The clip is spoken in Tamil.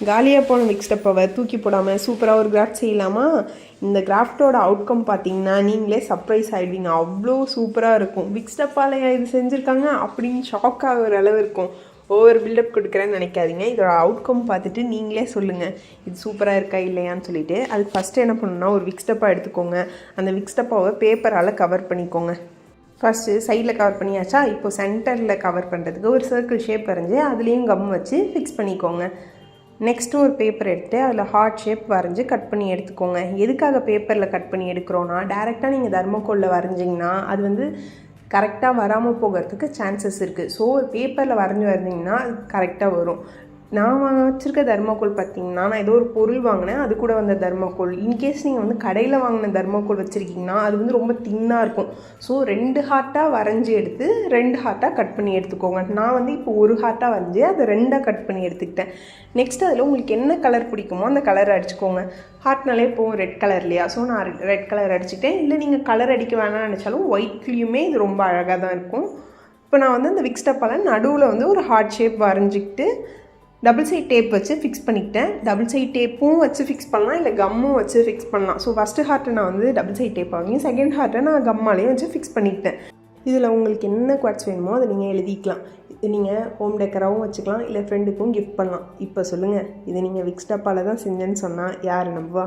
காலியாக போன மிக்ஸ் டப்பாவை தூக்கி போடாமல் சூப்பராக ஒரு கிராஃப்ட் செய்யலாமா? இந்த கிராஃப்டோட அவுட்கம் பார்த்தீங்கன்னா நீங்களே சர்ப்ரைஸ் ஆகிடுவீங்க அவ்வளோ சூப்பராக இருக்கும். மிக்ஸ் இது செஞ்சுருக்காங்க அப்படின்னு ஷாக் ஆகிற அளவு இருக்கும். ஓவர் பில்டப் கொடுக்குறேன்னு நினைக்காதீங்க. இதோட அவுட்கம் பார்த்துட்டு நீங்களே சொல்லுங்கள் இது சூப்பராக இருக்கா இல்லையான்னு சொல்லிட்டு. அதுக்கு ஃபஸ்ட்டு என்ன பண்ணணும்னா ஒரு விக்ஸ்டப்பாக எடுத்துக்கோங்க. அந்த விக்ஸ்டப்பாவை பேப்பரால் கவர் பண்ணிக்கோங்க. ஃபஸ்ட்டு சைடில் கவர் பண்ணியாச்சா? இப்போ சென்டரில் கவர் பண்ணுறதுக்கு ஒரு சர்க்கிள் ஷேப் வரைஞ்சி அதுலேயும் கம் வச்சு ஃபிக்ஸ் பண்ணிக்கோங்க. நெக்ஸ்ட்டு ஒரு பேப்பர் எடுத்து அதில் ஹார்ட் ஷேப் வரைஞ்சி கட் பண்ணி எடுத்துக்கோங்க. எதுக்காக பேப்பரில் கட் பண்ணி எடுக்கிறோன்னா டேரெக்டாக நீங்கள் தர்மக்கோலில் வரைஞ்சிங்கன்னா அது வந்து கரெக்டாக வராமல் போகிறதுக்கு சான்சஸ் இருக்குது ஸோ ஒரு பேப்பரில் வரைஞ்சி வரைஞ்சிங்கன்னா அது கரெக்டாக வரும். நான் வச்சுருக்க தர்மாக்கோல் பார்த்தீங்கன்னா நான் ஏதோ ஒரு பொருள் வாங்கினேன் அது கூட வந்த தர்மாக்கோல் இன்கேஸ் நீங்கள் வந்து கடையில் வாங்கின தர்மாக்கோல் வச்சுருக்கீங்கன்னா அது வந்து ரொம்ப தின்னாக இருக்கும். ஸோ ரெண்டு ஹார்ட்டாக வரைஞ்சி எடுத்து ரெண்டு ஹார்ட்டாக கட் பண்ணி எடுத்துக்கோங்க. நான் வந்து இப்போ ஒரு ஹார்ட்டாக வரைஞ்சி அதை ரெண்டாக கட் பண்ணி எடுத்துக்கிட்டேன். நெக்ஸ்ட் அதில் உங்களுக்கு என்ன கலர் பிடிக்குமோ அந்த கலர் அடிச்சுக்கோங்க. ஹார்ட்னாலே போகும் ரெட் கலர் இல்லையா? ஸோ நான் ரெட் கலர் அடிச்சுட்டேன் இல்லை நீங்கள் கலர் அடிக்க வேணாம்னு நினச்சாலும் ஒயிட்லேயுமே இது ரொம்ப அழகாக தான் இருக்கும். இப்போ நான் வந்து அந்த விக்ஸ்டப்பால் நடுவில் வந்து ஒரு ஹார்ட் ஷேப் வரைஞ்சிக்கிட்டு டபுள் சைட் டேப் வச்சு ஃபிக்ஸ் பண்ணிக்கிட்டேன். டபுள் சைட் டேப்பும் வச்சு ஃபிக்ஸ் பண்ணலாம். இல்லை கம்மும் வச்சு ஃபிக்ஸ் பண்ணலாம். ஸோ ஃபஸ்ட்டு ஹார்ட்டை நான் வந்து டபுள் சைட் டேப் வாங்கி செகண்ட் ஹார்ட்டை நான் கம்மாலையும் வச்சு ஃபிக்ஸ் பண்ணிக்கிட்டேன். இதில் உங்களுக்கு என்ன குவாட்ஸ் வேணுமோ அதை நீங்கள் எழுதிக்கலாம். இது நீங்கள் ஹோம் டெக்கராகவும் வச்சுக்கலாம். இல்லை ஃப்ரெண்டுக்கும் கிஃப்ட் பண்ணலாம். இப்போ சொல்லுங்கள் இது நீங்கள் விக்ஸ் டப்பாவில் தான் செஞ்சேன்னு சொன்னால் யார் நம்புவா?